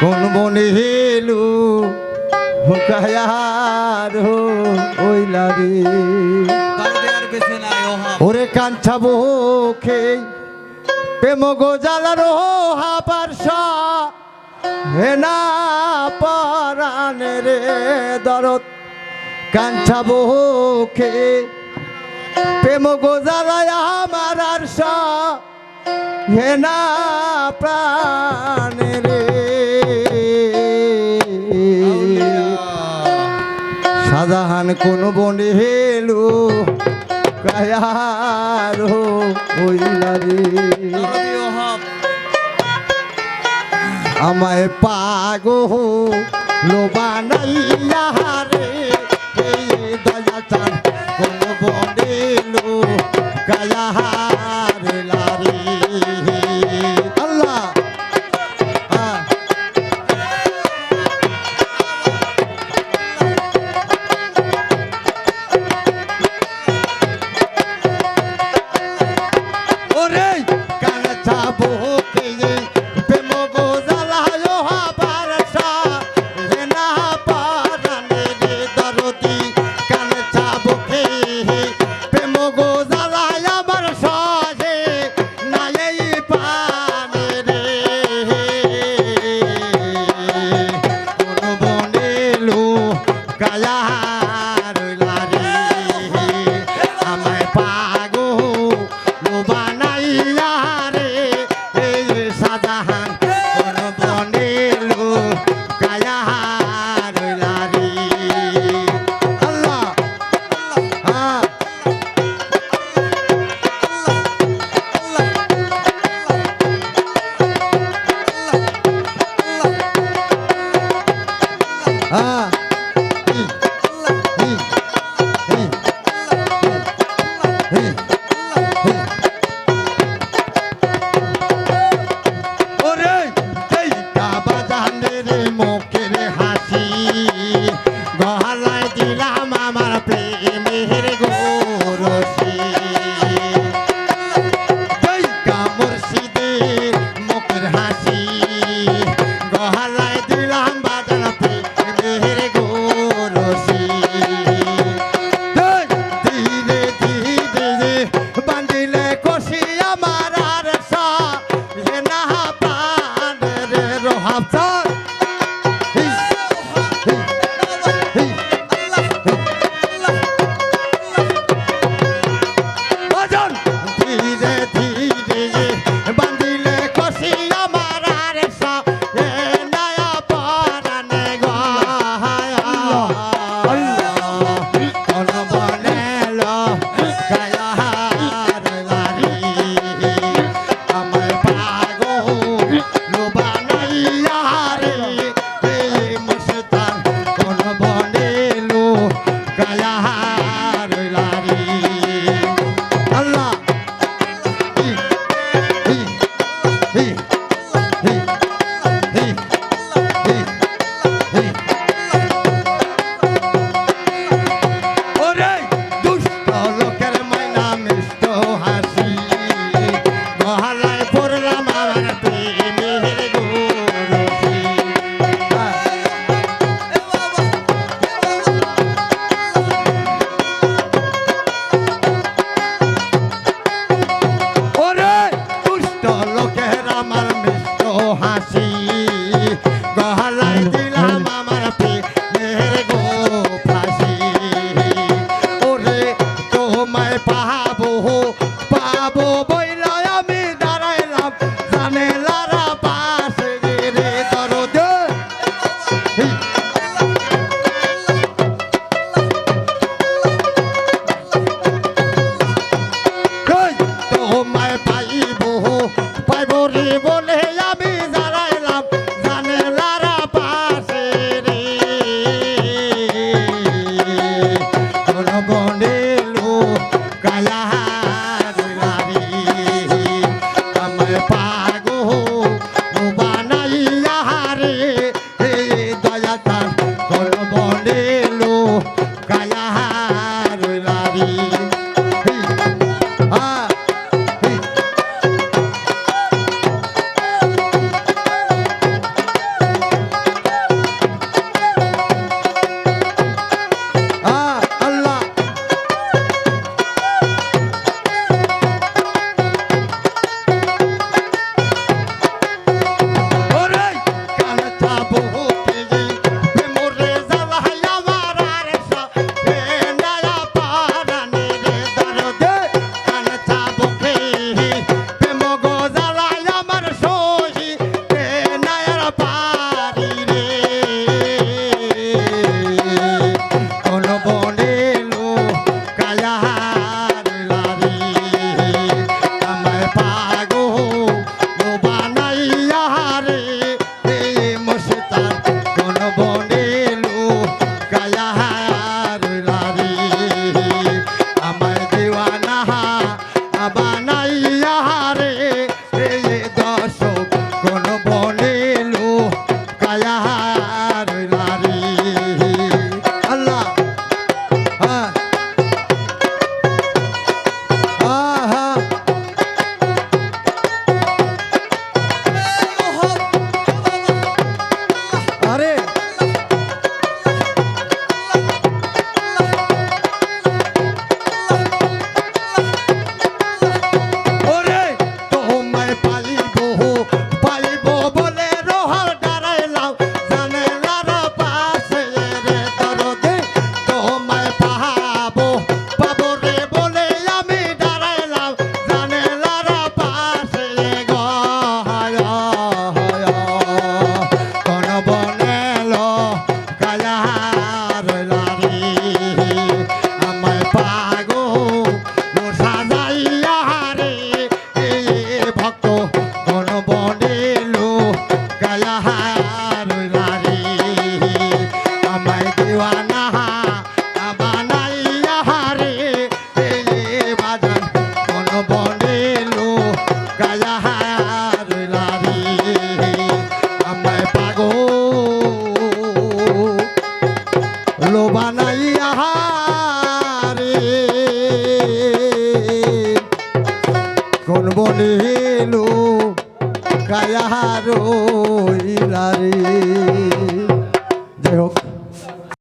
কোন বনে হেলু, হুকায়ার ওই লাগে ওরে কাঞ্ছা বকে প্রেম গোজালার হাপারসা হেনা পরানে রে দরত কাঞ্ছা বকে প্রেম গোজালায় আমার আরসা হেনা প্রাণে রে শাহজাহান কোন বনে হেলো আমায় পাগো লো বানাইয়া রে ওরে বাবা জানে রে মোকে স্যার Thank. পা রে কোন বনিলু কায়ারো ইলারি যাই হোক